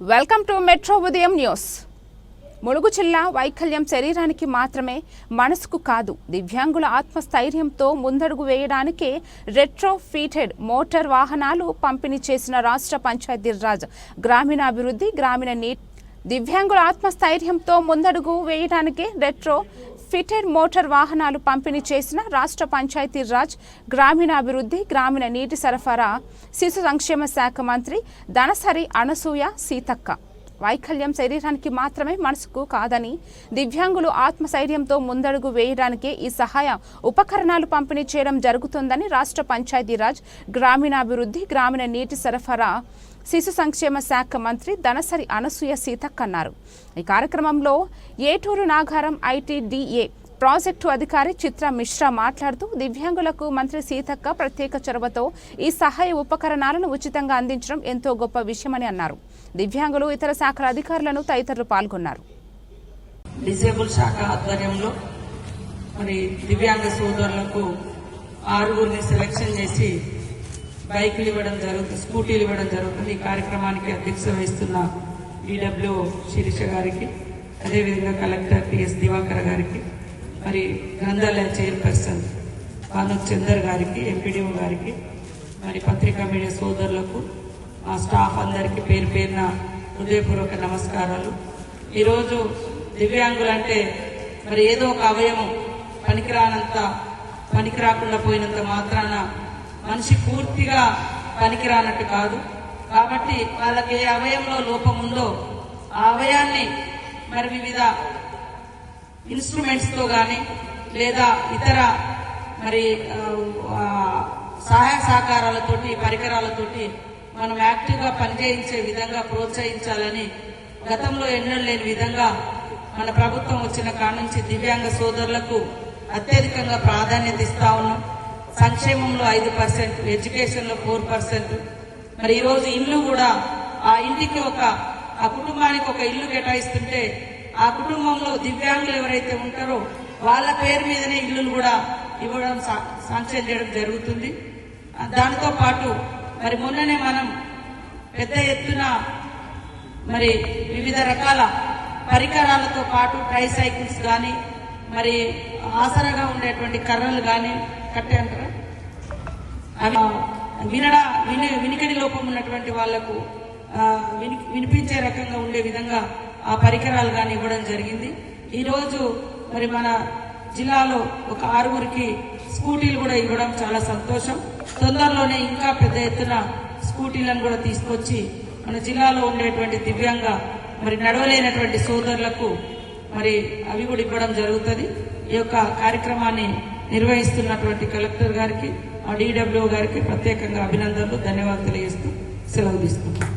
Welcome to metro ఉదయం news Mulugu జిల్లా వైకల్యం శరీరానికి మాత్రమే మనసుకు కాదు దివ్యాంగుల ఆత్మస్థైర్యంతో ముందడుగు వేయడానికే రెట్రో ఫీటెడ్ మోటార్ వాహనాలు పంపిణీ చేసిన రాష్ట్ర పంచాయతీరాజ్ గ్రామీణాభివృద్ధి గ్రామీణ నీ దివ్యాంగుల ఆత్మస్థైర్యంతో ముందడుగు వేయడానికే రెట్రో ఫిటెడ్ మోటార్ వాహనాలు పంపిణీ చేసిన రాష్ట్ర పంచాయతీరాజ్ గ్రామీణాభివృద్ధి గ్రామీణ నీటి సరఫరా శిశు సంక్షేమ శాఖ మంత్రి ధనసరి అనసూయ సీతక్క. వైకల్యం శరీరానికి మాత్రమే మనసుకు కాదని దివ్యాంగులు ఆత్మశైర్యంతో ముందడుగు వేయడానికే ఈ సహాయ ఉపకరణాలు పంపిణీ చేయడం జరుగుతుందని రాష్ట్ర పంచాయతీరాజ్ గ్రామీణాభివృద్ధి గ్రామీణ నీటి సరఫరా శిశు సంక్షేమ శాఖ మంత్రి దనసరి అనసూయ సీతక్ అన్నారు. ఈ కార్యక్రమంలో ఏటూరు నాగారం ఐటీడీఏ ప్రాజెక్టు అధికారి చిత్ర మిశ్రా మాట్లాడుతూ దివ్యాంగులకు మంత్రి సీతక్క ప్రత్యేక చొరవతో ఈ సహాయ ఉపకరణాలను ఉచితంగా అందించడం ఎంతో గొప్ప విషయమని అన్నారు. దివ్యాంగులు ఇతర శాఖల అధికారులను తదితరులు పాల్గొన్నారు. డిసేబుల్ శాఖ ఆధ్వర్యంలో మరి దివ్యాంగ సోదరులకు ఆరుగురిని సెలెక్షన్ చేసి బైకులు ఇవ్వడం జరుగుతుంది స్కూటీలు ఇవ్వడం జరుగుతుంది. ఈ కార్యక్రమానికి అధ్యక్షత వహిస్తున్న ఈడబ్ల్యూ శిరీష గారికి అదేవిధంగా కలెక్టర్ పిఎస్ దివాకర్ గారికి మరి గ్రంథాలయ చైర్పర్సన్ భాను చందర్ గారికి ఎంపీడీఓ గారికి మరి పత్రికా మీడియా సోదరులకు మా స్టాఫ్ అందరికీ పేరు పేరున హృదయపూర్వక నమస్కారాలు. ఈరోజు దివ్యాంగులంటే మరి ఏదో ఒక అవయవం పనికిరానంత పనికిరాకుండా పోయినంత మాత్రాన మనిషి పూర్తిగా పనికిరానట్టు కాదు. కాబట్టి వాళ్ళకి ఏ అవయంలో లోపం ఉందో ఆ అవయాన్ని మరి వివిధ ఇన్స్ట్రుమెంట్స్తో కానీ లేదా ఇతర మరి సహాయ సహకారాలతోటి పరికరాలతోటి మనం యాక్టివ్గా పనిచేయించే విధంగా ప్రోత్సహించాలని గతంలో ఎన్నో లేని విధంగా మన ప్రభుత్వం వచ్చిన కాడ నుంచి దివ్యాంగ సోదరులకు అత్యధికంగా ప్రాధాన్యత ఇస్తా ఉన్నాం. సంక్షేమంలో ఐదు పర్సెంట్ ఎడ్యుకేషన్లో ఫోర్ పర్సెంట్. మరి ఈరోజు రోజు ఇల్లు కూడా ఆ ఇంటికి ఒక ఆ కుటుంబానికి ఒక ఇల్లు కేటాయిస్తుంటే ఆ కుటుంబంలో దివ్యాంగులు ఎవరైతే ఉంటారో వాళ్ళ పేరు మీదనే ఇల్లులు కూడా ఇవ్వడం సా- శాంక్షన్ చేయడం జరుగుతుంది. ఆ, దానితో పాటు మరి మొన్ననే మనం పెద్ద ఎత్తున మరి వివిధ రకాల పరికరాలతో పాటు ట్రై సైకిల్స్ కానీ మరి ఆసరగా ఉండేటువంటి కర్రలు కానీ కట్టే అంటారా? అవి వినడ విని వినికిడి లోపం ఉన్నటువంటి వాళ్ళకు విని వినిపించే రకంగా ఉండే విధంగా ఆ పరికరాలు కానీ ఇవ్వడం జరిగింది. ఈరోజు మరి మన జిల్లాలో ఒక ఆరుగురికి స్కూటీలు కూడా ఇవ్వడం చాలా సంతోషం. తొందరలోనే ఇంకా పెద్ద ఎత్తున స్కూటీలను కూడా తీసుకొచ్చి మన జిల్లాలో ఉండేటువంటి దివ్యాంగ మరి నడవలేనటువంటి సోదరులకు మరి అవి కూడా ఇవ్వడం జరుగుతుంది. ఈ యొక్క కార్యక్రమాన్ని నిర్వహిస్తున్నటువంటి కలెక్టర్ గారికి ఆ డీడబ్ల్యూ గారికి ప్రత్యేకంగా అభినందనలు ధన్యవాదాలు తెలియజేస్తూ సెలవు తీసుకుంటాం